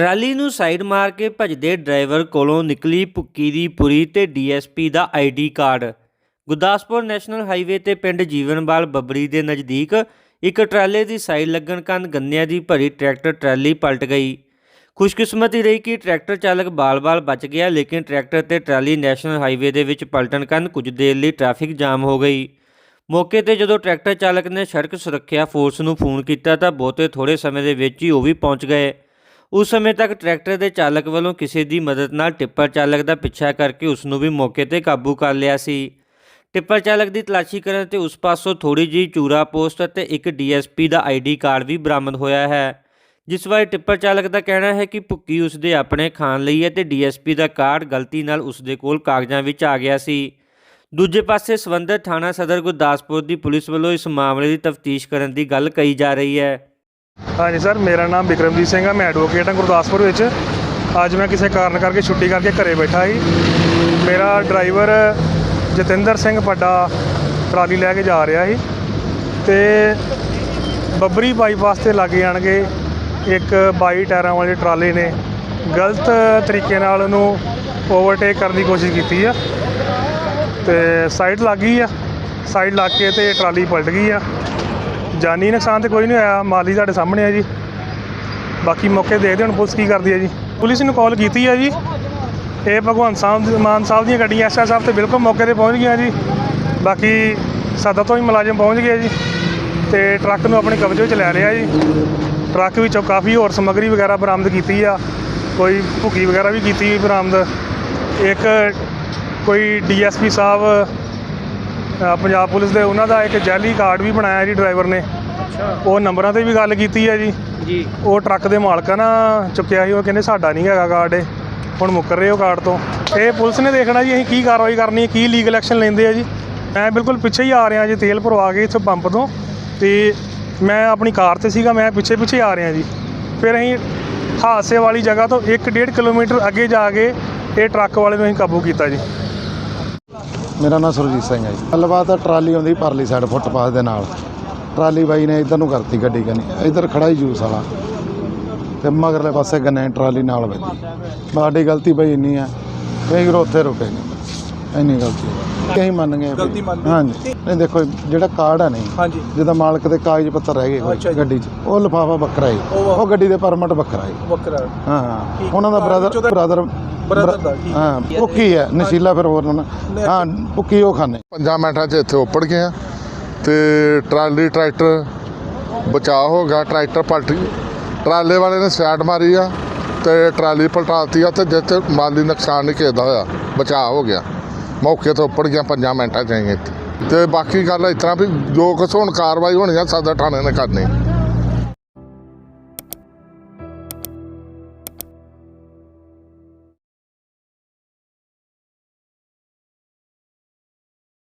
Trolley ਨੂੰ side ਮਾਰ ਕੇ ਭੱਜਦੇ ਡਰਾਈਵਰ ਕੋਲੋਂ ਨਿਕਲੀ ਭੁੱਕੀ ਦੀ ਪੁਰੀ ਤੇ ਡੀਐਸਪੀ ਦਾ ID card. Gurdaspur national highway ਤੇ ਪਿੰਡ ਜੀਵਨਵਾਲ ਬੱਬਰੀ ਦੇ ਨਜ਼ਦੀਕ ਇੱਕ ਟਰਾਲੇ ਦੀ ਸਾਈਡ ਲੱਗਣ ਕਾਰਨ ਗੰਨਿਆਂ ਦੀ ਭਰੀ ਟਰੈਕਟਰ ਟਰਾਲੀ ਪਲਟ ਗਈ। ਖੁਸ਼ਕਿਸਮਤੀ ਰਹੀ ਕਿ ਟਰੈਕਟਰ ਚਾਲਕ ਬਾਲ-ਬਾਲ ਬਚ ਗਿਆ, ਲੇਕਿਨ ਟਰੈਕਟਰ ਤੇ ਟਰਾਲੀ ਨੈਸ਼ਨਲ ਹਾਈਵੇ ਦੇ ਵਿੱਚ ਪਲਟਣ ਕਾਰਨ ਕੁਝ ਦੇਰ ਲਈ ਟ੍ਰੈਫਿਕ ਜਾਮ ਹੋ ਗਈ। ਮੌਕੇ ਤੇ ਜਦੋਂ ਟਰੈਕਟਰ ਚਾਲਕ ਨੇ ਸੜਕ ਸੁਰੱਖਿਆ ਫੋਰਸ ਨੂੰ ਫੋਨ ਕੀਤਾ ਤਾਂ ਬਹੁਤੇ ਥੋੜੇ ਸਮੇਂ ਦੇ ਵਿੱਚ ਹੀ ਉਹ ਵੀ ਪਹੁੰਚ ਗਏ। ਉਸ ਸਮੇਂ ਤੱਕ ਟਰੈਕਟਰ ਦੇ ਚਾਲਕ ਵੱਲੋਂ ਕਿਸੇ ਦੀ ਮਦਦ ਨਾਲ ਟਿੱਪਰ ਚਾਲਕ ਦਾ ਪਿੱਛਾ ਕਰਕੇ ਉਸ ਨੂੰ ਵੀ ਮੌਕੇ ਤੇ ਕਾਬੂ ਕਰ ਲਿਆ ਸੀ। ਟਿੱਪਰ ਚਾਲਕ ਦੀ ਤਲਾਸ਼ੀ ਕਰਨ ਤੇ ਉਸ ਪਾਸੋਂ ਥੋੜੀ ਜਿਹੀ ਚੂਰਾ ਪੋਸਟ ਅਤੇ ਇੱਕ ਡੀਐਸਪੀ ਦਾ ਆਈਡੀ ਕਾਰਡ ਵੀ ਬਰਾਮਦ ਹੋਇਆ ਹੈ, ਜਿਸ ਬਾਰੇ ਟਿੱਪਰ ਚਾਲਕ ਦਾ ਕਹਿਣਾ ਹੈ ਕਿ ਭੁੱਕੀ ਉਸ ਦੇ ਆਪਣੇ ਖਾਣ ਲਈ ਹੈ ਤੇ ਡੀਐਸਪੀ ਦਾ ਕਾਰਡ ਗਲਤੀ ਨਾਲ ਉਸ ਦੇ ਕੋਲ ਕਾਗਜ਼ਾਂ ਵਿੱਚ ਆ ਗਿਆ ਸੀ। ਦੂਜੇ ਪਾਸੇ ਸਬੰਧਤ ਥਾਣਾ ਸਦਰ ਗੁਰਦਾਸਪੁਰ ਦੀ ਪੁਲਿਸ ਵੱਲੋਂ ਇਸ ਮਾਮਲੇ ਦੀ ਤਫਤੀਸ਼ ਕਰਨ ਦੀ ਗੱਲ ਕਹੀ ਜਾ ਰਹੀ ਹੈ। ਹਾਂਜੀ ਸਰ, ਮੇਰਾ ਨਾਮ ਵਿਕਰਮਜੀਤ ਸਿੰਘ ਆ, ਮੈਂ ਐਡਵੋਕੇਟ ਹਾਂ ਗੁਰਦਾਸਪੁਰ ਵਿੱਚ। ਅੱਜ ਮੈਂ ਕਿਸੇ ਕਾਰਨ ਕਰਕੇ ਛੁੱਟੀ ਕਰਕੇ ਘਰੇ ਬੈਠਾ ਸੀ ਮੇਰਾ ਡਰਾਈਵਰ ਜਤਿੰਦਰ ਸਿੰਘ ਵੱਡਾ ਟਰਾਲੀ ਲੈ ਕੇ ਜਾ ਰਿਹਾ ਸੀ ਤੇ ਬੱਬਰੀ ਬਾਈਪਾਸ ਤੇ ਲੱਗੇ ਜਾਣਗੇ ਇੱਕ 22 ਟਾਇਰਾਂ ਵਾਲੇ ਟਰਾਲੇ ਨੇ। ਗਲਤ ਤਰੀਕੇ ਨਾਲ ਉਹਨੂੰ ਓਵਰਟੇਕ ਕਰਨ ਦੀ ਕੋਸ਼ਿਸ਼ ਕੀਤੀ ਆ। ਤੇ ਸਾਈਡ ਲੱਗ ਗਈ ਆ। ਸਾਈਡ ਲੱਗ ਕੇ ਤੇ ਟਰਾਲੀ ਪਲਟ ਗਈ ਆ। ਜਾਨੀ ਨੁਕਸਾਨ ਤੇ ਕੋਈ ਨਹੀਂ ਹੋਇਆ, ਮਾਲੀ ਸਾਡੇ ਸਾਹਮਣੇ ਆ ਜੀ। ਬਾਕੀ ਮੌਕੇ ਦੇਖਦੇ ਹੁਣ ਪੁਲਿਸ ਕੀ ਕਰਦੀ ਹੈ ਜੀ। ਪੁਲਿਸ ਨੂੰ ਕਾਲ ਕੀਤੀ ਹੈ ਜੀ। ਇਹ ਭਗਵੰਤ ਸਾਹਿਬ ਮਾਨ ਸਾਹਿਬ ਦੀਆਂ ਗੱਡੀਆਂ ਐਸਐਸ ਸਾਹਿਬ ਤੇ ਬਿਲਕੁਲ ਮੌਕੇ ਤੇ ਪਹੁੰਚ ਗਈਆਂ ਜੀ। ਬਾਕੀ ਸਦਰ ਤੋਂ ਹੀ ਮੁਲਾਜ਼ਮ ਪਹੁੰਚ ਗਿਆ ਜੀ ਤੇ ਟਰੱਕ ਨੂੰ ਆਪਣੇ ਕਬਜ਼ੇ ਵਿੱਚ ਲੈ ਲਿਆ ਜੀ। ਟਰੱਕ ਵਿੱਚੋਂ ਕਾਫੀ ਹੋਰ ਸਮੱਗਰੀ ਵਗੈਰਾ ਬਰਾਮਦ ਕੀਤੀ ਆ, ਕੋਈ ਭੁੱਕੀ ਵਗੈਰਾ ਵੀ ਕੀਤੀ ਬਰਾਮਦ। ਇੱਕ ਕੋਈ ਡੀਐਸਪੀ ਸਾਹਿਬ ਪੰਜਾਬ ਪੁਲਿਸ ਦੇ ਉਹਨਾਂ ਦਾ ਇੱਕ ਜੈਲੀ ਕਾਰਡ ਵੀ ਬਣਾਇਆ ਜੀ ਡਰਾਈਵਰ ਨੇ। ਉਹ ਨੰਬਰਾਂ ਤੇ ਵੀ ਗੱਲ ਕੀਤੀ ਹੈ ਜੀ। ਜੀ। ਉਹ ਟਰੱਕ ਦੇ ਮਾਲਕਾਂ ਨਾ ਚੁੱਕਿਆ ਸੀ ਉਹ ਕਹਿੰਦੇ ਸਾਡਾ ਨਹੀਂ ਹੈਗਾ ਕਾਰਡ ਇਹ। ਹੁਣ ਮੁੱਕਰ ਰਹੇ ਉਹ ਕਾਰਡ ਤੋਂ। ਇਹ ਪੁਲਿਸ ਨੇ ਦੇਖਣਾ ਜੀ ਅਸੀਂ ਕੀ ਕਾਰਵਾਈ ਕਰਨੀ ਹੈ ਕੀ ਲੀਗਲ ਐਕਸ਼ਨ ਲੈਂਦੇ ਆ ਜੀ। ਮੈਂ ਬਿਲਕੁਲ ਪਿੱਛੇ ਹੀ ਆ ਰਿਹਾ ਜੀ ਤੇਲ ਭਰਵਾ ਕੇ ਇੱਥੋਂ ਪੰਪ ਤੋਂ। ਤੇ ਮੈਂ ਆਪਣੀ ਕਾਰ ਤੇ ਸੀਗਾ ਮੈਂ ਪਿੱਛੇ ਪਿੱਛੇ ਆ ਰਿਹਾ ਜੀ। ਫਿਰ ਅਸੀਂ ਹਾਦਸੇ ਵਾਲੀ ਜਗ੍ਹਾ ਤੋਂ 1.5 ਕਿਲੋਮੀਟਰ ਅੱਗੇ ਜਾ ਕੇ ਇਹ ਟਰੱਕ ਵਾਲੇ ਨੂੰ ਅਸੀਂ ਕਾਬੂ ਕੀਤਾ ਜੀ। ਮੇਰਾ ਨਾਮ ਸੁਰਜੀਤ ਸਿੰਘ ਹੈ ਜੀ। ਗੱਲਬਾਤ ਟਰਾਲੀ ਆਉਂਦੀ ਪਰਲੀ ਸਾਈਡ ਫੁੱਟਪਾਥ ਦੇ ਨਾਲ। ਟਰਾਲੀ ਬਾਈ ਨੇ ਇਧਰ ਨੂੰ ਕਰਤੀ ਗੱਡੀ ਕਨੀ। ਇਧਰ ਖੜਾ ਹੀ ਜੂਸ ਵਾਲਾ। ਤੇ ਮਗਰਲੇ ਪਾਸੇ ਗੰਨੇ ਟਰਾਲੀ ਨਾਲ ਵੱਜੀ। ਸਾਡੀ ਗਲਤੀ ਬਈ ਇੰਨੀ ਆ ਅਸੀਂ ਫਿਰ ਉੱਥੇ ਰੁਕੇ ਨਹੀਂ ਇੰਨੀ ਗਲਤੀ। ਅਸੀਂ ਮੰਨ ਗਏ ਗਲਤੀ ਮੰਨ ਹਾਂਜੀ। ਨਹੀਂ ਦੇਖੋ ਜਿਹੜਾ ਕਾਰਡ ਆ ਨਹੀਂ ਹਾਂਜੀ। ਜਿਹਦਾ ਮਾਲਕ ਦੇ ਕਾਗਜ਼ ਪੱਤਰ ਰਹਿ ਗਏ ਕੋਈ। ਗੱਡੀ 'ਚ ਉਹ ਲਿਫਾਫਾ ਵੱਖਰਾ ਹੈ। ਉਹ- ਗੱਡੀ ਦੇ ਪਰਮਿਟ ਵੱਖਰਾ ਹੈ। ਵੱਖਰਾ ਹਾਂ। ਉਹਨਾਂ ਦਾ ਬ੍ਰਦਰ ਤਾਂ- ਬ੍ਰਦਰ brother ਦਾ, ਠੀਕ। ਹਾਂ। ਭੁੱਕੀ ਹੈ ਨਸ਼ੀਲਾ ਫਿਰ ਹੋਰ ਨਾ। ਹਾਂ ਭੁੱਕੀ ਉਹ ਖਾਣੇ ਪੰਜਾਂ ਮਿੰਟਾਂ 'ਚ ਇੱਥੇ ਉੱਪੜ ਗਏ ਆ ਤੇ ਟਰਾਲੀ ਟਰੈਕਟਰ ਬਚਾਅ ਹੋ ਗਿਆ ਟਰੈਕਟਰ ਪਲਟ ਗਈ। ਟਰਾਲੇ ਵਾਲੇ ਨੇ ਸਾਈਡ ਮਾਰੀ ਆ ਤੇ ਟਰਾਲੀ ਪਲਟਾਤੀ ਆ ਤੇ ਜਿੱਥੇ ਮਾਲੀ ਨੁਕਸਾਨ ਨਹੀਂ ਕਿਸੇ ਦਾ ਹੋਇਆ ਬਚਾਅ ਹੋ ਗਿਆ। ਮੌਕੇ ਤੋਂ ਉੱਪੜ ਗਿਆ ਪੰਜਾਂ ਮਿੰਟਾਂ 'ਚ ਆਈ ਇੱਥੇ। ਤੇ ਬਾਕੀ ਗੱਲ ਇਸ ਤਰ੍ਹਾਂ ਵੀ ਜੋ ਕੁਛ ਹੁਣ ਕਾਰਵਾਈ ਹੋਣੀ ਆ ਸਦਰ ਥਾਣੇ ਨੇ ਕਰਨੀ।